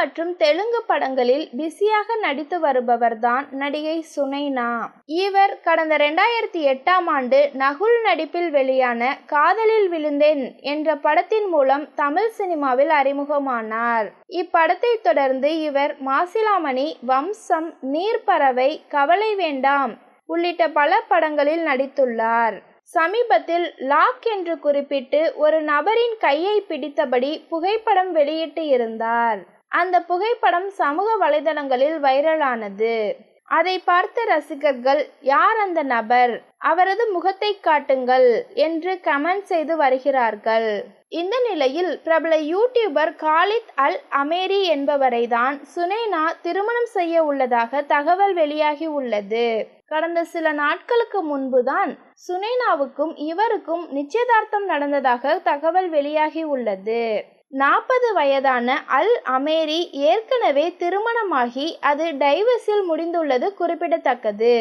மற்றும் தெலுங்கு படங்களில் பிஸியாக நடித்து வருபவர்தான் நடிகை சுனைனா. இவர் கடந்த ரெண்டாயிரத்தி எட்டாம் ஆண்டு நகுல் நடிப்பில் வெளியான காதலில் விழுந்தேன் என்ற படத்தின் மூலம் தமிழ் சினிமாவில் அறிமுகமானார். இப்படத்தை தொடர்ந்து இவர் மாசிலாமணி வம்சம் நீர்ப்பறவை கவலை வேண்டாம் உள்ளிட்ட பல படங்களில் நடித்துள்ளார். சமீபத்தில் லாக் என்று குறிப்பிட்டு ஒரு நபரின் கையை பிடித்தபடி புகைப்படம் வெளியிட்டு இருந்தார். அந்த புகைப்படம் சமூக வலைதளங்களில் வைரலானது. அதை பார்த்த ரசிகர்கள் யார் அந்த நபர்? அவரது முகத்தை காட்டுங்கள் என்று கமெண்ட் செய்து வருகிறார்கள். இந்த நிலையில் பிரபல யூடியூபர் காலித் அல் அமேரி என்பவரை தான் சுனேனா திருமணம் செய்ய உள்ளதாக தகவல் வெளியாகி உள்ளது. கடந்த சில நாட்களுக்கு முன்புதான் சுனேனாவுக்கும் இவருக்கும் நிச்சயதார்த்தம் நடந்ததாக தகவல் வெளியாகி உள்ளது. நாற்பது வயதான அல் அமேரி ஏற்கனவே திருமணமாகி அது டைவர்ஸில் முடிந்துள்ளது குறிப்பிடத்தக்கது.